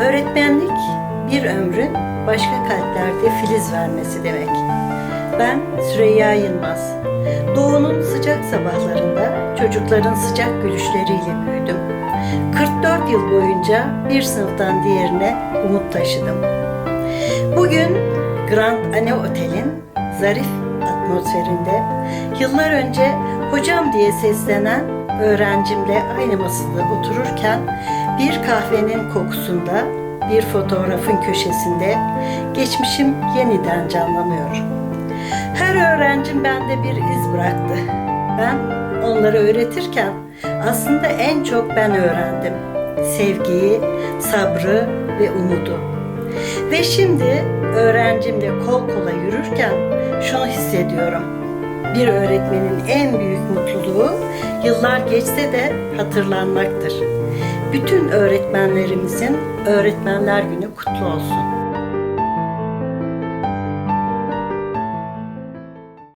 Öğretmenlik bir ömrün başka kalplerde filiz vermesi demek. Ben Süreyya Yılmaz. Doğu'nun sıcak sabahlarında çocukların sıcak gülüşleriyle büyüdüm. 44 yıl boyunca bir sınıftan diğerine umut taşıdım. Bugün Grand Ane Otel'in zarif atmosferinde yıllar önce hocam diye seslenen öğrencimle aynı masada otururken bir kahvenin kokusunda, bir fotoğrafın köşesinde geçmişim yeniden canlanıyor. Her öğrencim bende bir iz bıraktı. Ben onları öğretirken aslında en çok ben öğrendim. Sevgiyi, sabrı ve umudu. Ve şimdi öğrencimle kol kola yürürken şunu hissediyorum. Bir öğretmenin en büyük mutluluğu yıllar geçse de hatırlanmaktır. Bütün öğretmenlerimizin Öğretmenler Günü kutlu olsun.